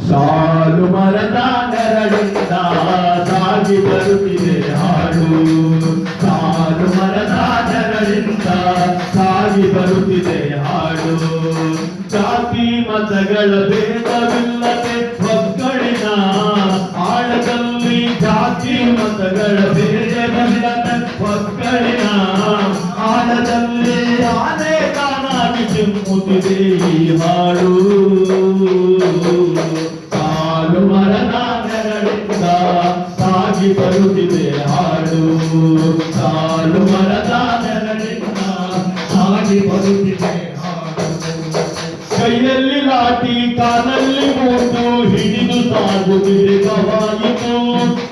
ಸಾಲು ಮರದ ನೆರಳಿಂದ ಸಾಗಿ ಬರುತ್ತಿದೆ ಹಾಡು. ಸಾಲು ಮರದ ನೆರಳಿಂದ ಸಾಗಿ ಬರುತ್ತಿದೆ ಹಾಡು. ಜಾತಿ ಮತಗಳ ಭೇದವಿಲ್ಲದೆ ಒಗ್ಗಡಿನ ಆಳದಲ್ಲಿ ಜಾತಿ ಮತಗಳ ಭೇದವಿಲ್ಲದೆ ಒಗ್ಗಡಿನ ಆಳದಲ್ಲಿ ಆನೆ ಕಾಣಾಗಿ ಚಿಮ್ಮುತ್ತಿದೆ ಈ ಹಾಡು. ಬರುತ್ತಿದೆ ಹಾಡು ಸಾಲು ಮರದ ನೆರಳಿಂದ ಸಾಗಿ ಬರುತ್ತಿದೆ ಹಾಡು ಕೈಯಲ್ಲಿ ಲಾಠಿ ಕಾಲಲ್ಲಿ ಮೂಟು ಹಿಡಿದು ಸಾಗುತ್ತಿದೆ ಕವಾಯಿತು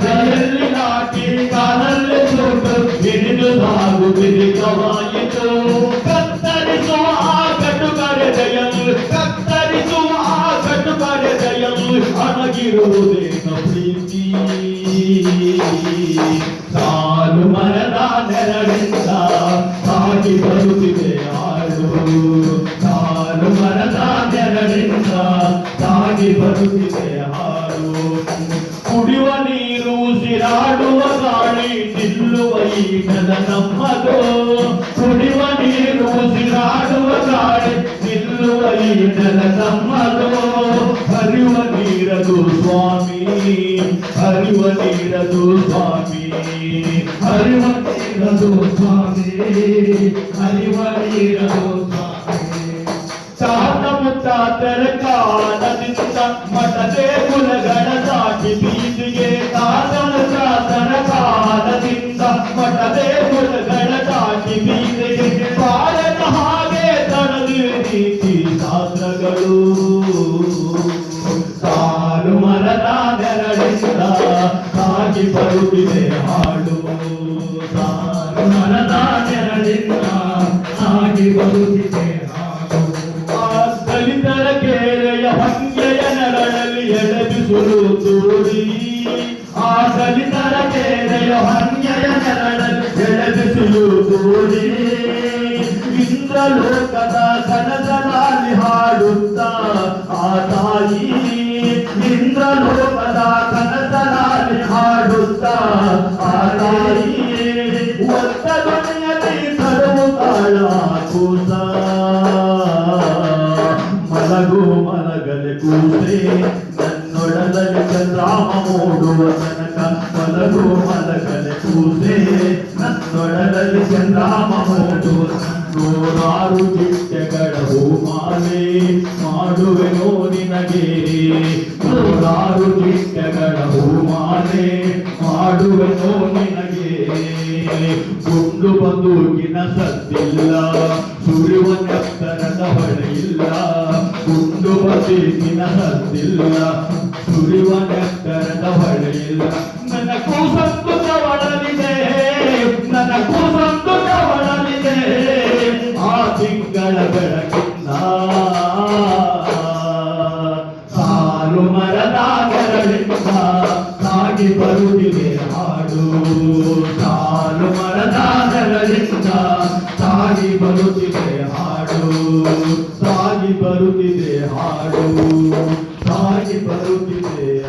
ಕೈಯಲ್ಲಿ ಲಾಠಿ ಕಾಲಲ್ಲಿ ಮೂಟು ಹಿಡಿದು ಸಾಗುತ್ತಿದೆ ಕವಾಯಿತು ಕತ್ತರಿಸುವ ಆ ಕಟುಕರೆ ದಯಲು ಕತ್ತರಿಸುವ ಆ ಕಟುಕರೆ ದಯಲು ಅಣಗಿರುವುದೇನ ಪ್ರೀತಿ ಸಾಲು ಮರದ ನೆರಳಿಂದ ಸಾಗಿ ಬರುತ್ತಿದೆ ಹಾಡು ಸಾಲು ಮರದ ನೆರಳಿಂದ ಸಾಗಿ ಬರುತ್ತಿದೆ ಹಾಡು ಕುಡಿಯುವ ನೀರು ಉಸಿರಾಡುವ ಗಾಳಿ ನಿಲ್ಲುವ ಈಗದ ನಮ್ಮದು ಕುಡಿಯುವ ನೀರು ಉಸಿರಾಡುವ ಗಾಳಿ ನಿಲ್ಲುವ ಈಗದ ನಮ್ಮದು ಹರಿಯುವ ನೀರದು ಸ್ವಾಮಿ ಹರಿಯುವ ನೀರದು ಸ್ವಾಮಿ ಹರಿಯುವ ನೀರದು ಸ್ವಾಮಿ ತಾತ ಮುತ್ತಾತರ ಕಾಲದಿಂದ ಮಠದೇ ಕುಲಗಳ ದಾಟಿ ಬೀದಿಗೆ ತಾತ ಮುತ್ತಾತರ ಕಾಲದಿಂದ ಮಠದೇ ಕುಲಗಳ ದಾಟಿ ಬೀದಿಗೆ ಬಾಳನ ಹಾಗೆ ತಡದಿ ನೀತಿ ಶಾಸ್ತ್ರಗಳು ಸಾಲು ಮರದ ನೆರಳಿಂದ ಸಾಗಿ ಬರುತ್ತಿದೆ ಹಾಡು ಸಾಲು ಮರದ ನೆರಳಿಂದ ಸಾಗಿ ಬರುತ್ತಿದೆ ಹಾಡು ಆ ದಲಿತರ ಕೇರೆಯ ಹಂಗೆಯ ನೆರಳಲ್ಲಿ ಎಳೆಬಿಸುರು ತೋರಿ ಆ ದಲಿತರ ಕೇರೆಯ ಹಂಗೆಯ ನೆರಳಲ್ಲಿ ಎಳೆಬಿಸುರು ತೋರಿ ಇಂದ್ರಲೋಕದ ಕನಸಲಾಲಿ ಹಾಡುತ್ತಾ ಆ ತಾಯಿ ಮಲಗಲೆ ನನ್ನೊಳದಲ್ಲಿ ಚಂದ್ರಾಮ ಮೂಡುವ ತನಕ ಮಲಗು ಮಲಗಲೆ ಕೂಸೆ ನನ್ನೊಳದಲ್ಲಿ ಚಂದ್ರಾಮ ಮೂಡುವ ನೂರಾರು ಚಿಟ್ಟೆಗಳ ಹೂಮಾಲೆ ಮಾಡುವೆ ನಿನಗೆ ನೂರಾರು ಚಿಟ್ಟೆಗಳ ಹೂಮಾಲೆ ಮಾಡುವೆ ನಿನಗೆ ಗುಂಡು ಬಂದೂಕಿನ ಸದ್ದಿಲ್ಲ ಸುರಿವ ನೆತ್ತರದ ಹೊಳೆಯಿಲ್ಲ, ಗುಂಡು ಬಂದೂಕಿನ ಹತ್ತಿಲ್ಲ. ಸುರಿವ ನೆತ್ತರದ ಹೊಳೆಯಿಲ್ಲ. ನನ್ನ ಕೂಸಂತು ಕವಳಲಿದೆ ನನ್ನ ಕೂಸಂತು ಕವಳಲಿದೆ ಆ ತಿಂಗಳ ಬೆಳಕಿಂದ ಸಾಲು ಮರದ ನೆರಳಿಂದ ಸಾಗಿ ಬರುತ್ತಿದೆ ಹಾಡು. ಸಾಲು ಮರದ ನೆರಳಿಂದ ಸಾಗಿ ಬರುತ್ತಿದೆ ಸಾಗಿ ಬರುತ್ತಿದೆ ಹಾಡು. ಸಾಗಿ ಬರುತ್ತಿದೆ.